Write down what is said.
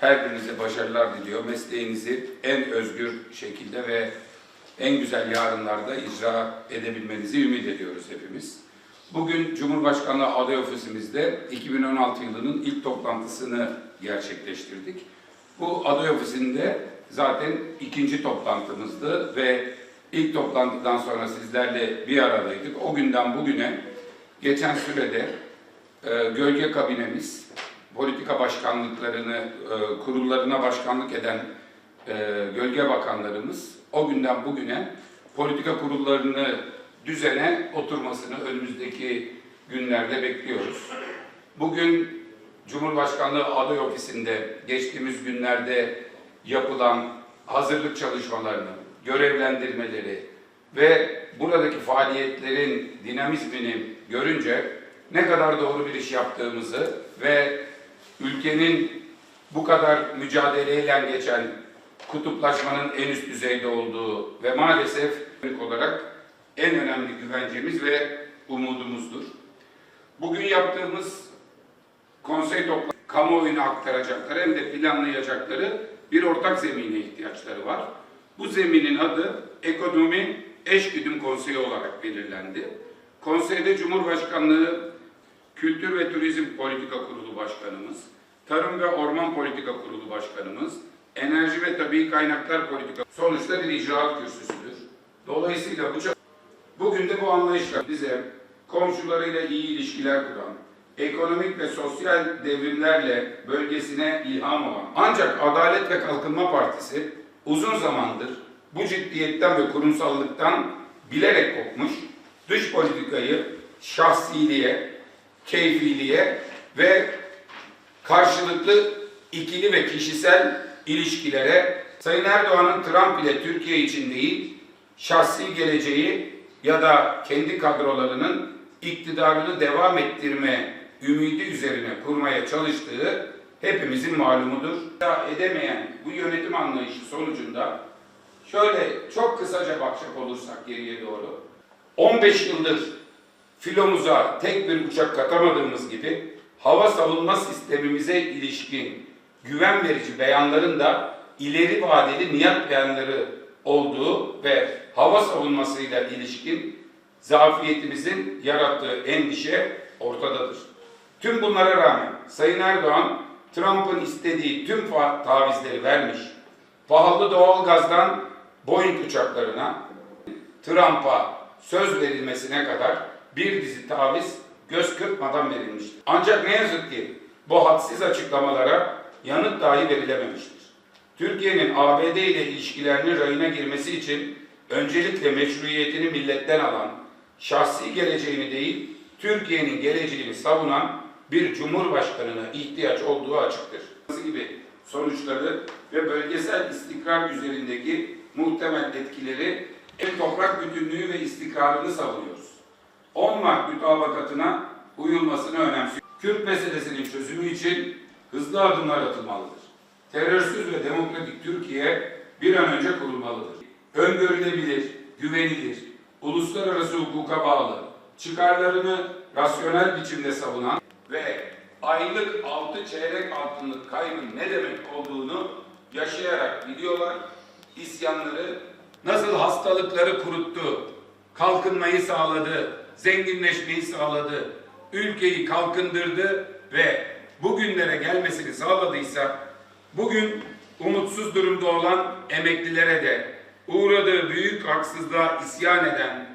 Her birinize başarılar diliyor. Mesleğinizi en özgür şekilde ve en güzel yarınlarda icra edebilmenizi ümit ediyoruz hepimiz. Bugün Cumhurbaşkanlığı aday ofisimizde 2016 yılının ilk toplantısını gerçekleştirdik. Bu aday ofisinde zaten ikinci toplantımızdı ve ilk toplantıdan sonra sizlerle bir aradaydık. O günden bugüne geçen sürede e, gölge kabinemiz, politika başkanlıklarını, e, kurullarına başkanlık eden e, gölge bakanlarımız o günden bugüne politika kurullarını düzene oturmasını önümüzdeki günlerde bekliyoruz. Bugün Cumhurbaşkanlığı aday ofisinde geçtiğimiz günlerde yapılan hazırlık çalışmalarını, görevlendirmeleri ve buradaki faaliyetlerin dinamizmini görünce ne kadar doğru bir iş yaptığımızı ve ülkenin bu kadar mücadeleyle geçen kutuplaşmanın en üst düzeyde olduğu ve maalesef olarak en önemli güvencemiz ve umudumuzdur. Bugün yaptığımız konsey toplantı kamuoyuna aktaracakları hem de planlayacakları bir ortak zemine ihtiyaçları var. Bu zeminin adı Ekonomi Eşgüdüm Konseyi olarak belirlendi. Konseyde Cumhurbaşkanlığı Kültür ve Turizm Politika Kurulu Başkanımız, Tarım ve Orman Politika Kurulu Başkanımız, Enerji ve Tabii Kaynaklar Politika sonuçta bir icraat kürsüsüdür. Dolayısıyla bu bugün de bu anlayışla bize komşularıyla iyi ilişkiler kuran, ekonomik ve sosyal devrimlerle bölgesine ilham olan ancak Adalet ve Kalkınma Partisi uzun zamandır bu ciddiyetten ve kurumsallıktan bilerek kopmuş, dış politikayı şahsiliğe, keyfiliğe ve karşılıklı ikili ve kişisel ilişkilere Sayın Erdoğan'ın Trump ile Türkiye için değil, şahsi geleceği ya da kendi kadrolarının iktidarını devam ettirme ümidi üzerine kurmaya çalıştığı hepimizin malumudur. Edemeyen bu yönetim anlayışı sonucunda şöyle çok kısaca bakacak olursak geriye doğru 15 yıldır filomuza tek bir uçak katamadığımız gibi hava savunma sistemimize ilişkin güven verici beyanların da ileri vadeli niyet beyanları olduğu ve hava savunmasıyla ilişkin zafiyetimizin yarattığı endişe ortadadır. Tüm bunlara rağmen Sayın Erdoğan Trump'ın istediği tüm tavizleri vermiş. Pahalı doğalgazdan Boeing uçaklarına, Trump'a söz verilmesine kadar bir dizi taviz göz kırpmadan verilmiştir. Ancak ne yazık ki bu hadsiz açıklamalara yanıt dahi verilememiştir. Türkiye'nin ABD ile ilişkilerinin rayına girmesi için öncelikle meşruiyetini milletten alan, şahsi geleceğini değil, Türkiye'nin geleceğini savunan bir cumhurbaşkanına ihtiyaç olduğu açıktır. gibi sonuçları ve bölgesel istikrar üzerindeki muhtemel etkileri en toprak bütünlüğü ve istikrarını savunuyoruz. 10 Mart mütabakatına uyulmasını önemsiyor. Kürt meselesinin çözümü için hızlı adımlar atılmalıdır. Terörsüz ve demokratik Türkiye bir an önce kurulmalıdır. Öngörülebilir, güvenilir, uluslararası hukuka bağlı, çıkarlarını rasyonel biçimde savunan ve aylık altı çeyrek altınlık kaybın ne demek olduğunu yaşayarak biliyorlar. İsyanları nasıl hastalıkları kuruttu, kalkınmayı sağladı, zenginleşmeyi sağladı, ülkeyi kalkındırdı ve bugünlere gelmesini sağladıysa bugün umutsuz durumda olan emeklilere de uğradığı büyük haksızlığa isyan eden